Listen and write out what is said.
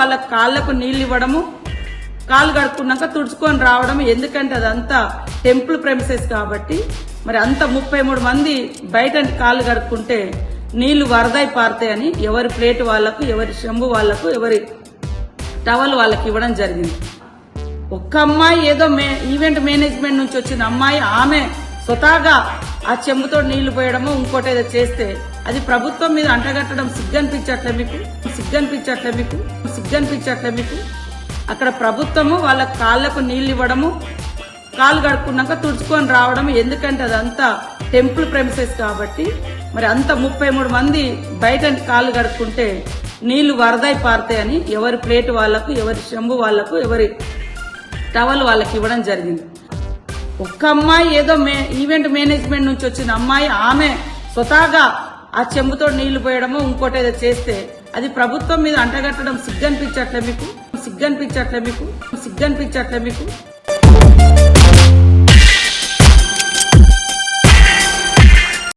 వాళ్ళ కాళ్ళకు నీళ్ళు ఇవ్వడము కాళ్ళు కడుక్కున్నాక తుడుచుకొని రావడం ఎందుకంటే అదంతా టెంపుల్ ప్రెమిసెస్ కాబట్టి. మరి అంత ముప్పై మూడు మంది బయట కాళ్ళు కడుక్కుంటే నీళ్ళు వరదై పారుతాయని ఎవరి ప్లేట్ వాళ్ళకు ఎవరి చెంబు వాళ్ళకు ఎవరి టవల్ వాళ్ళకి ఇవ్వడం జరిగింది. ఒక్క అమ్మాయి ఏదో మే ఈవెంట్ మేనేజ్మెంట్ నుంచి వచ్చిన అమ్మాయి ఆమె స్వతహాగా ఆ చెంబుతో నీళ్ళు పోయడము ఇంకోటి ఏదో చేస్తే అది ప్రభుత్వం మీద అంటగట్టడం సిగ్గనిపించట్లే మీకు? సిగ్గనిపించట్లే మీకు? సిగ్గనిపించట్లే మీకు? అక్కడ ప్రభుత్వము వాళ్ళ కాళ్ళకు నీళ్ళు ఇవ్వడము కాళ్ళు కడుక్కున్నాక తుడుచుకొని రావడం ఎందుకంటే అదంతా టెంపుల్ ప్రెమిసెస్ కాబట్టి. మరి అంత ముప్పై మూడు మంది బయట కాళ్ళు కడుక్కుంటే నీళ్ళు వరదై పారుతాయని ఎవరి ప్లేట్ వాళ్ళకు ఎవరి చెంబు వాళ్ళకు ఎవరి టవల్ వాళ్ళకి ఇవ్వడం జరిగింది. ఒక్క అమ్మాయి ఏదో మే ఈవెంట్ మేనేజ్మెంట్ నుంచి వచ్చిన అమ్మాయి ఆమె స్వతహాగా ఆ చెంబుతో నీళ్ళు పోయడము ఇంకోటి ఏదో చేస్తే అది ప్రభుత్వం మీద అంటగట్టడం సిగ్గనిపించట్లే మీకు? సిగ్గనిపించట్లే మీకు? సిగ్గనిపించట్లే మీకు?